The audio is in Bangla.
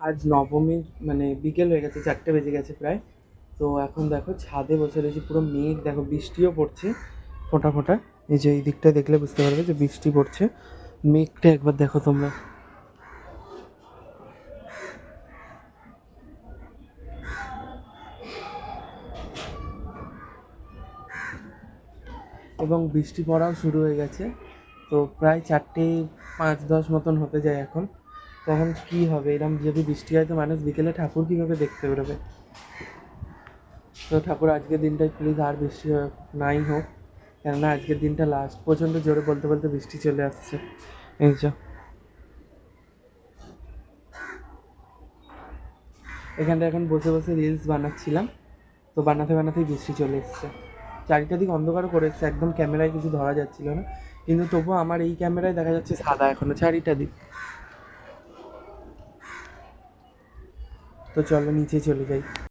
আজ নবমীর মানে বিকেল হয়ে গেছে, চারটে বেজে গেছে প্রায়। তো এখন দেখো, ছাদে বসে রয়েছি, পুরো মেঘ, দেখো বৃষ্টিও পড়ছে ফোঁটা ফোঁটা। এই যে এই দিকটা দেখলে বুঝতে পারবে যে বৃষ্টি পড়ছে। মেঘটা একবার দেখো তোমরা। এবং বৃষ্টি পড়াও শুরু হয়ে গেছে। তো প্রায় চারটে পাঁচ দশ মতন হতে যায় এখন। তখন কি হবে? এরকম যদি বৃষ্টি হয় তো মানুষ বিকেলে ঠাকুর কীভাবে দেখতে বেরোবে? তো ঠাকুর, আজকের দিনটাই প্লিজ আর বৃষ্টি নাই হোক। কেননা আজকের দিনটা লাস্ট প্রচণ্ড জোরে বলতে বলতে বৃষ্টি চলে আসছে। এই যা। এখানটা এখন বসে বসে রিলস বানাচ্ছিলাম। তো বানাতে বানাতেই বৃষ্টি চলে এসছে। চারিটা দিক অন্ধকার করে এসছে। একদম ক্যামেরায় কিছু ধরা যাচ্ছিল না। কিন্তু তবুও আমার এই ক্যামেরায় দেখা যাচ্ছে সাদা এখনও চারিটা দিক তো চলো নিচে চলে যাই।